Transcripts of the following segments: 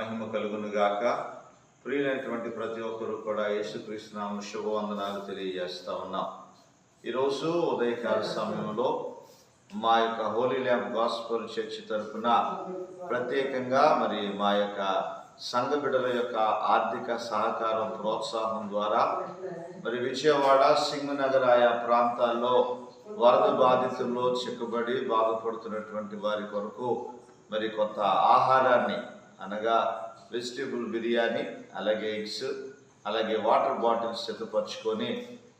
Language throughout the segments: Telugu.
మహిమ కలుగునుగాక. ప్రియులైనటువంటి ప్రతి ఒక్కరు కూడా యేసుకృష్ణ శుభవందనాలు తెలియజేస్తా ఉన్నాం. ఈరోజు ఉదయకాల సమయంలో మా యొక్క హోలీ ల్యాంప్ గాస్పల్ చర్చ్ తరఫున ప్రత్యేకంగా మరి మా యొక్క సంఘ బిడ్డల యొక్క ఆర్థిక సహకారం ప్రోత్సాహం ద్వారా మరి విజయవాడ సింగనగర్ ఆయా ప్రాంతాల్లో వరద బాధితుల్లో చిక్కుబడి బాధపడుతున్నటువంటి వారి కొరకు మరి కొంత ఆహారాన్ని అనగా వెజిటేబుల్ బిర్యానీ అలాగే ఎగ్స్ అలాగే వాటర్ బాటిల్స్ సిద్ధపరచుకొని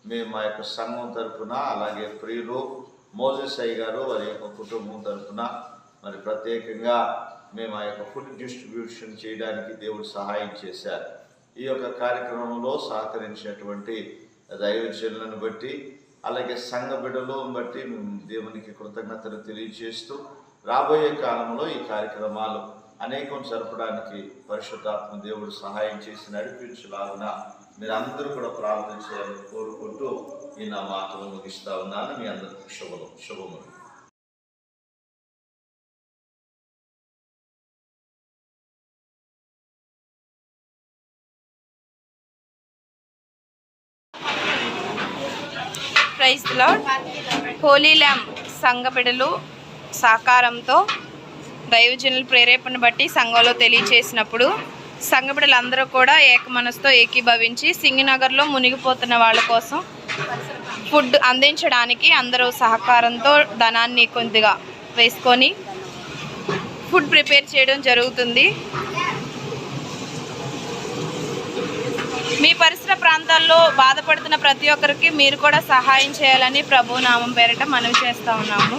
మేము మా యొక్క సంఘం తరఫున అలాగే ప్రియులు మోజెస్ అయ్య గారు వారి యొక్క కుటుంబం తరఫున మరి ప్రత్యేకంగా మేము ఆ యొక్క ఫుడ్ డిస్ట్రిబ్యూషన్ చేయడానికి దేవుడు సహాయం చేశారు. ఈ యొక్క కార్యక్రమంలో సహకరించినటువంటి దైవజనులను బట్టి అలాగే సంఘ బిడ్డలను బట్టి మేము దేవునికి కృతజ్ఞతలు తెలియజేస్తూ రాబోయే కాలంలో ఈ కార్యక్రమాలు అనేకం జరపడానికి పరిశుద్ధాత్మ దేవుడు సహాయం చేసి నడిపించలాగున మీరందరూ కూడా ప్రార్థన చేయాలని కోరుకుంటూ ఈ నా మాటలు ముగిస్తా ఉన్నాను. మీ అందరికి శుభము శుభములు. Praise lord. హోలీ ల్యాంప్ సంఘ సాకారంతో సహకారంతో దైవజనుల ప్రేరేపణ బట్టి సంఘంలో తెలియచేసినప్పుడు సంఘబిడలందరూ కూడా ఏకమనస్తో ఏకీభవించి సింగినగర్లో మునిగిపోతున్న వాళ్ళ కోసం ఫుడ్ అందించడానికి అందరూ సహకారంతో ధనాన్ని కొద్దిగా వేసుకొని ఫుడ్ ప్రిపేర్ చేయడం జరుగుతుంది. మీ పరిసర ప్రాంతాల్లో బాధపడుతున్న ప్రతి ఒక్కరికి మీరు కూడా సహాయం చేయాలని ప్రభు నామం పేరిట మనవి చేస్తూ ఉన్నాము.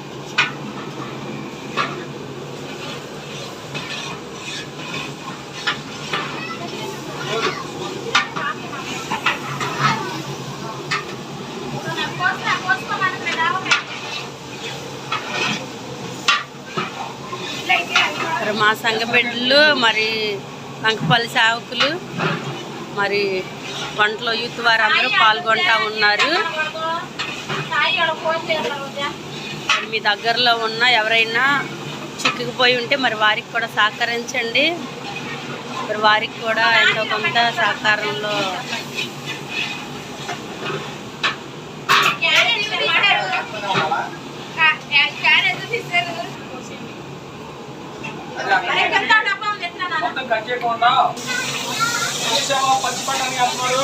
బిడ్డలు మరి అంకపల్లి సేవకులు మరి వంటలో యూత్ వారందరూ పాల్గొంటా ఉన్నారు. మీ దగ్గరలో ఉన్న ఎవరైనా చిక్కుకుపోయి ఉంటే మరి వారికి కూడా సహకరించండి. మరి వారికి కూడా ఎంతో కొంత సహకారంలో మొత్తం కట్ చేయకుండా చూసావా పచ్చి పంటని అంటున్నాడు.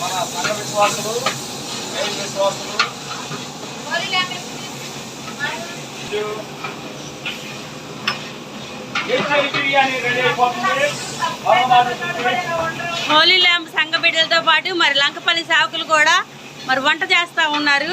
మన సంఘ విశ్వాసులు విశ్వాసులు. హోలీ ల్యాంప్ సంఘ బిడ్డలతో పాటు మరి లంకపల్లి సేవకులు కూడా మరి వంట చేస్తూ ఉన్నారు.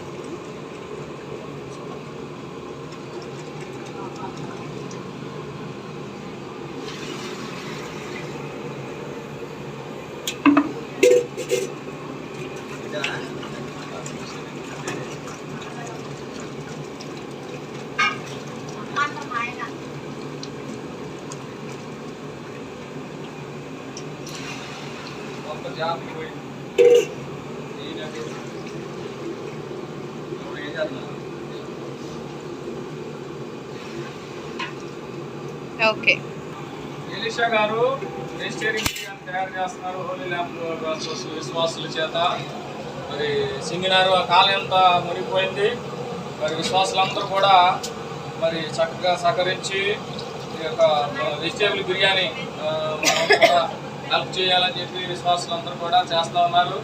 ఓకే. ఎలిషా గారు వెజిటేరియన్ బిర్యానీ తయారు చేస్తున్నారు. హోలీ ల్యాంప్ విశ్వాసుల చేత. మరి సింగినారు ఆ కాలం అంతా మునిగిపోయింది. మరి విశ్వాసులందరూ కూడా మరి చక్కగా సహకరించి ఈ యొక్క వెజిటేబుల్ బిర్యానీ కూడా హెల్ప్ చేయాలని చెప్పి విశ్వాసులందరూ కూడా చేస్తూ ఉన్నారు.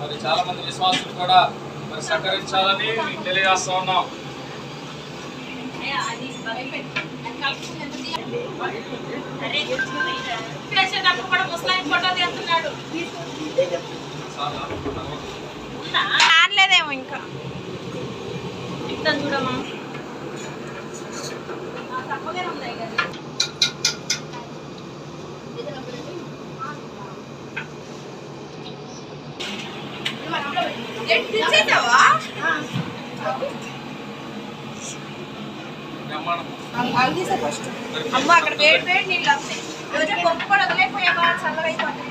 మరి చాలామంది విశ్వాసులు కూడా మరి సహకరించాలని తెలియజేస్తూ ఉన్నాం. ఆడలేదేమో ఇంకా. చూడమ్మా అమ్మ అక్కడ వేడి వేడి నీళ్ళు వస్తాయి రోజు పప్పు కూడా వదిలేకపోయావా చల్లగా అయిపోతుంది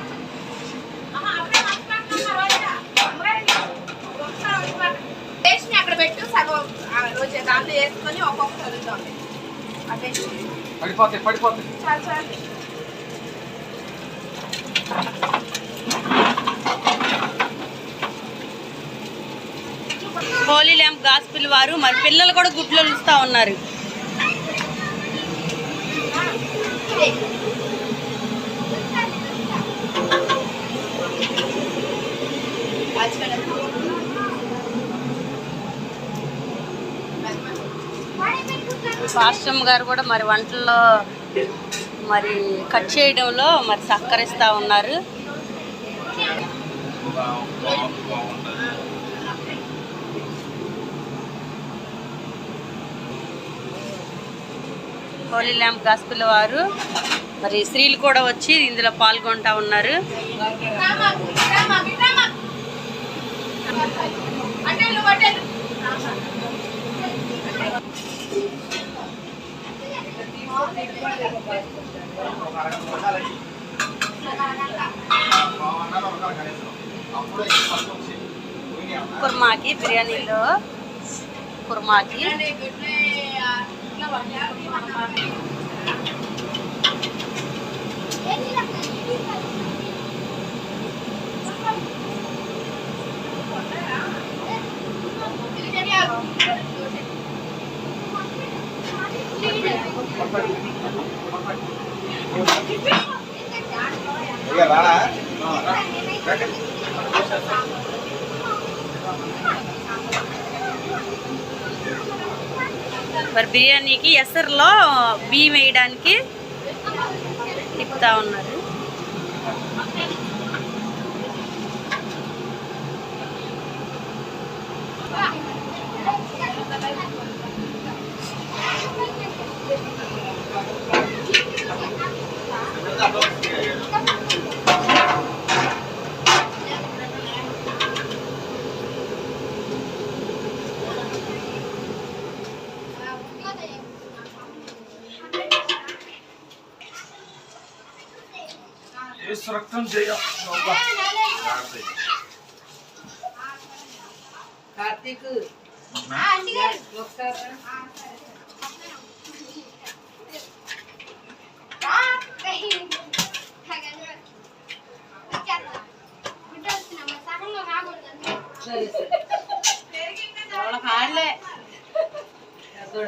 టేస్ట్ని అక్కడ పెట్టు సగం ఆ రోజు దాంట్లో వేసుకొని ఒక్కొక్కటి వదులుతాం ఆ టేస్ట్ పడిపోతాయి పడిపోతాయి చాలు చాలు హోలీ ల్యాంప్ గాస్పిల్ వారు మరి పిల్లలు కూడా గుడ్లు ఇస్తూ ఉన్నారు. పాశ్రమ్ గారు కూడా మరి వంటల్లో మరి కట్ చేయడంలో మరి సహకరిస్తూ ఉన్నారు. హోలీ ల్యాంప్ గాస్పిల్ వారు. మరి స్త్రీలు కూడా వచ్చి ఇందులో పాల్గొంటా ఉన్నారు. కుర్మాకి బిర్యానీలో కుర్మాకి. Terima kasih. మరి బిర్యానీకి ఎసరులో బియ్యం వేయడానికి తిప్పుతా ఉన్నారు. संरक्षण देगा कार्तिक। ಸರಿ ಸರಿ ಕಾಣಲೆ ಸರಿ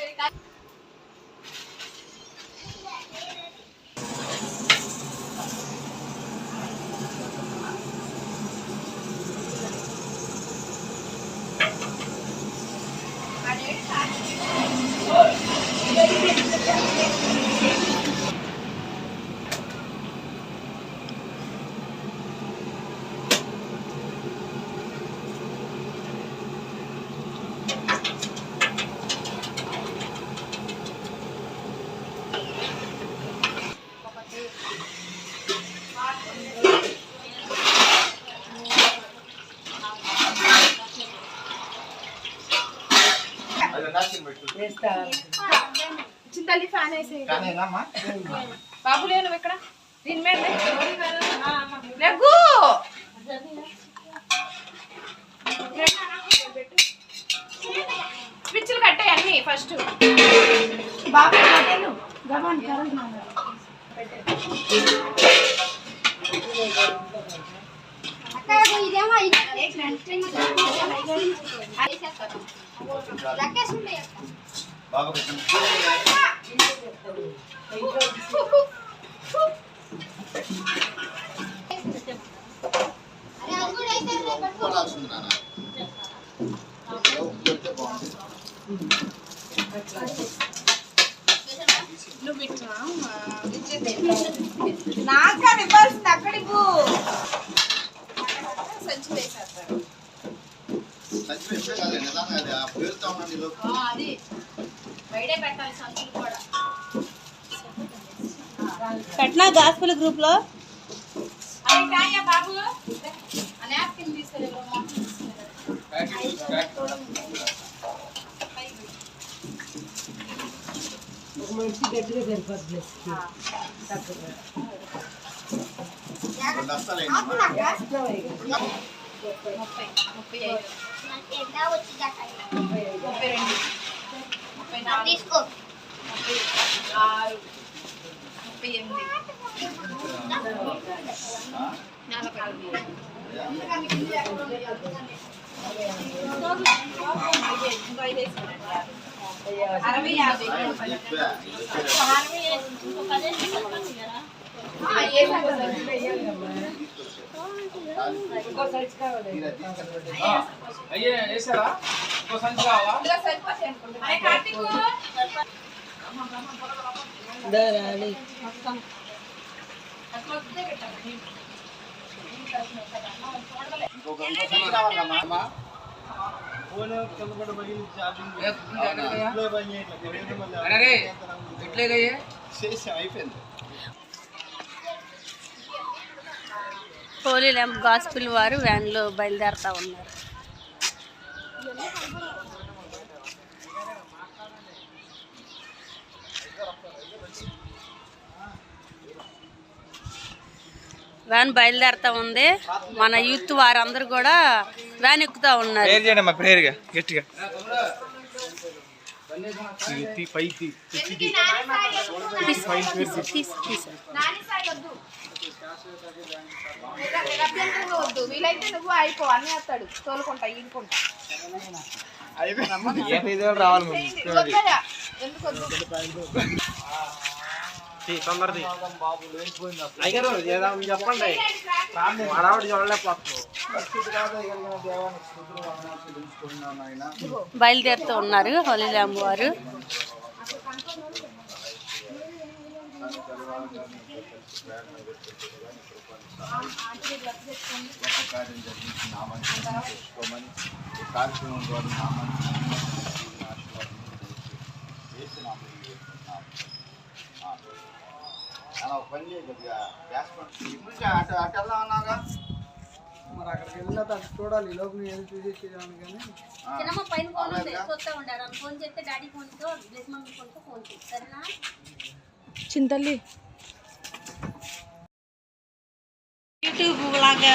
చింతల్లి ఫ్యాన్ వేసి బాబు లేను ఇక్కడ? దీని మీద లెగ్గు! స్విచ్లు కట్టాయి అన్ని ఫస్ట్. బాబు అక్కడ ఇదేమో లెక్కేసుకుంటే 마감이 좀 편해. పెట్టినా గాస్పుల్ గ్రూప్ లో అరే కాయ బాబు ఆ నాప్కిన్ తీసుకెళ్ళి రెండు బస్తాలు అయింది. ముప్పై ముప్పై ఐదు ముప్పై రెండు ముప్పై నాలుగు తీసుకో ముప్పై ఆరు ముప్పై ఎనిమిది నలభై అందుకని కింద ఎక్కడ ఉంది? అందుకని. ఇంకో ఐదు వేసుకోండి. అరవై యాభై చెప్పా, ఇది వచ్చేది. అరవై ఇంకో పదిహేను నిమిషాలు పడుతుంది కదా? ఆ, వేసాక సంచిలో వేయాలి కదా. ఇలా తీసుకొని పెట్టి. అయ్యే వేసారా ఇంకో సంచి కావాలా పోలీ సరిపోతాయి అనుకుంటా. అరే కార్తీక్ అట్లా చేసాం అయిపోయింది హోలీ ల్యాంప్ గాస్పుల్ వారు వ్యాన్లో బయలుదేరుతా ఉన్నారు వ్యాన్ బయలుదేరుతా ఉంది. మన యూత్ వారందరూ కూడా వ్యాన్ ఎక్కుతా ఉన్నారు. గట్టిగా వద్దు? వీలైతే నువ్వు అయిపో అన్నీ వస్తాడు తోలుకుంటా ఈడుకుంటా రావాలి. ఎందుకు తొందరది అయ్యారు చేద్దాం చెప్పండి. మనవాడు చూడలేకపోతున్నావు బయలుదేరుతూ ఉన్నారు హోలీ ల్యాంప్ వారు గొప్ప కార్యం జరిగించి నామాన్ని చేసుకోమని ఈ కార్యక్రమం ద్వారా నామాన్ని ఆశీర్వాదం. చేస్తున్నాము అలా ఒక పని చేయ కొద్దిగా గ్యాస్ పంప్ ఇప్పుడు అటు అటు వెళ్దాం అన్నాగా మరి అక్కడికి వెళ్ళిన తర్వాత చూడాలి ఈ లోపు ఏది చూసేసేదాన్ని కానీ ఆ. చిన్నమ్మ పైన ఫోన్ ఉంది అలాగా? చూస్తూ ఉండారు ఆమె ఫోన్ చేస్తే డాడీ ఫోన్తో బ్లెస్ మమ్మీ ఫోన్తో ఫోన్ చేసి సరేనా చింతల్లి యూట్యూబ్ లాగా